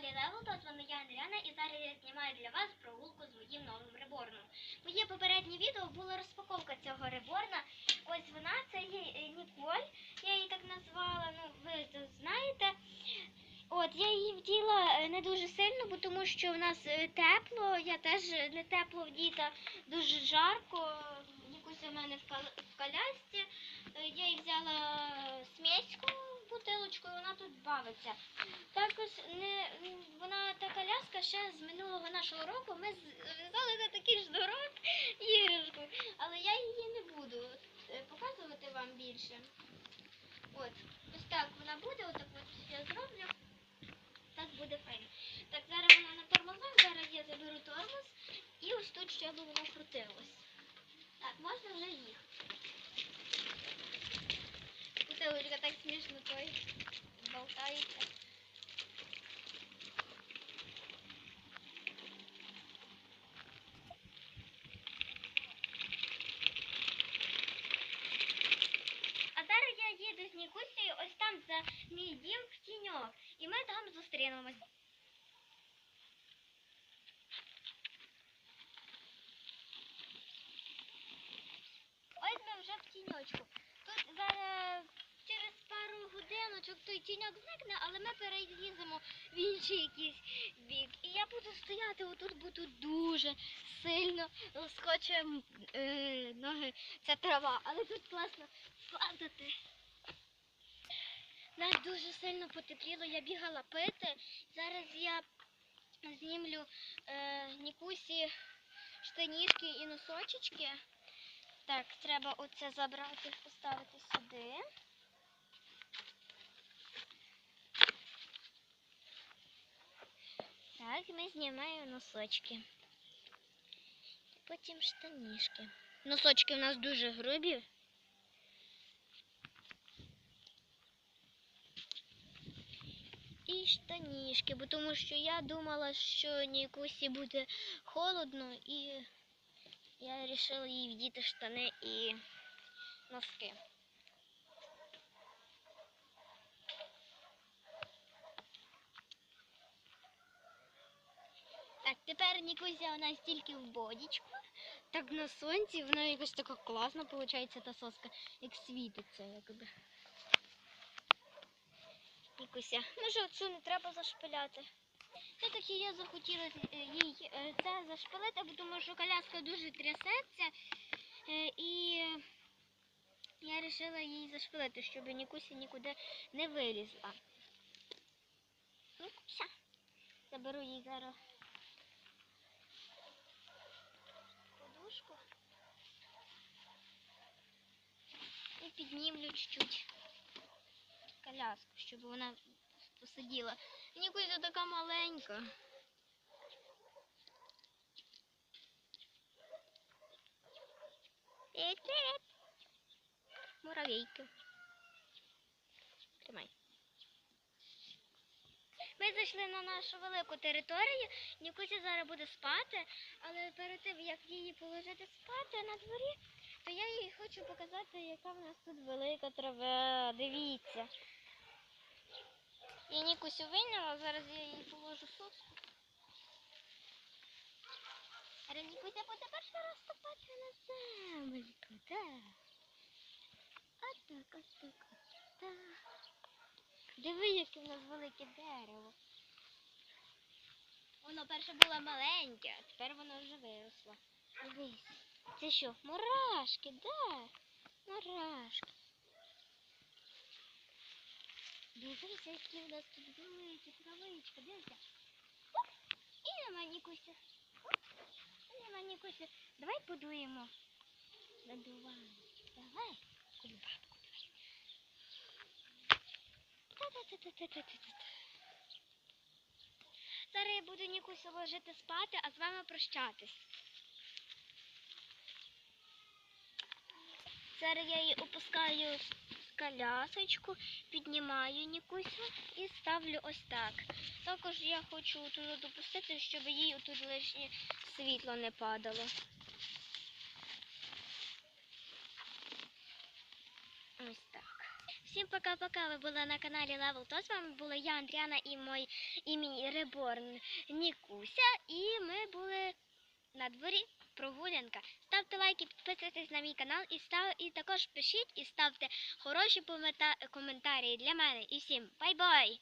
каналі Левел, з вами я Андріана і зараз я знімаю для вас прогулку з моїм новим реборном. Моє попереднє відео була розпаковка цього реборна. Ось вона, це є е, Ніколь, я її так назвала, ну ви це знаєте. От, я її вділа е, не дуже сильно, бо тому що в нас е, тепло, я теж не тепло вдіта, дуже жарко. Якусь у мене в колясці. Я її взяла сміську бутилочку, і вона тут бавиться. Також не вона та коляска ще з минулого нашого року. Ми зв'язали на такий ж дорог іграшку, але я її не буду е, показувати вам більше. От, ось так вона буде, отак от я зроблю. Так буде файно. Так, зараз вона на тормозах, зараз я заберу тормоз і ось тут щоб воно крутилось. Так, можна вже їхати. Бутилочка так смішно той болтається. А зараз я їду з Нікусею ось там за мій дім в тіньок. І ми там зустрінемось. Ось ми вже в тіньочку. Годиночок той тіньок зникне, але ми переїздимо в інший якийсь бік. І я буду стояти отут, тут дуже сильно лоскоче е, ноги ця трава. Але тут класно падати. Нас дуже сильно потепліло, я бігала пити. Зараз я знімлю е, Нікусі штанішки і носочечки. Так, треба оце забрати, поставити сюди. Ми знімаємо носочки. Потім штанішки. Носочки у нас дуже грубі. І штанішки, бо тому що я думала, що Нікусі буде холодно, і я вирішила їй вдіти штани і носки. Так, тепер Нікуся у нас в бодічку. Так на сонці вона якось така класна виходить, та соска, як світиться, якби. Нікуся, може оцю не треба зашпиляти. Все-таки я захотіла їй е, це зашпилити, бо тому що коляска дуже трясеться. е, І я вирішила їй зашпилити, щоб Нікуся нікуди не вилізла. Нікуся. Заберу їй зараз подушку. І піднімлю чуть-чуть коляску, щоб вона посиділа. Нікуся така маленька. Привіт, привіт. Муравейки. Тримай. Ми зайшли на нашу велику територію. Нікуся зараз буде спати, але перед тим, як її положити спати на дворі, то я їй хочу показати, яка в нас тут велика трава. Дивіться. Я Нікусю вийняла, зараз я їй положу соску. Але Нікуся буде перший раз ступати на земельку, так. Ось так, ось так, ось. Диви, яке в нас велике дерево. Воно перше було маленьке, а тепер воно вже виросло. Дивись. Це що? Мурашки, да. Мурашки. Дивися, які в нас тут великі травичка, дивися. Оп, І нема Нікуся. Оп, І нема Нікуся. Давай подуємо. Надуваємо. Давай. Кульбабку давай. Та-та-та-та-та-та-та. Зараз я буду Нікусю ложити спати, а з вами прощатись. Зараз я її опускаю з колясочку, піднімаю Нікусю і ставлю ось так. Також я хочу туди допустити, щоб їй тут лишнє світло не падало. Ось так. Всім пока-пока. Ви були на каналі Level To. З вами була я, Андріана, і мой і мій реборн Нікуся. І ми були на дворі прогулянка. Ставте лайки, підписуйтесь на мій канал і став і також пишіть і ставте хороші коментарі для мене. І всім бай-бай!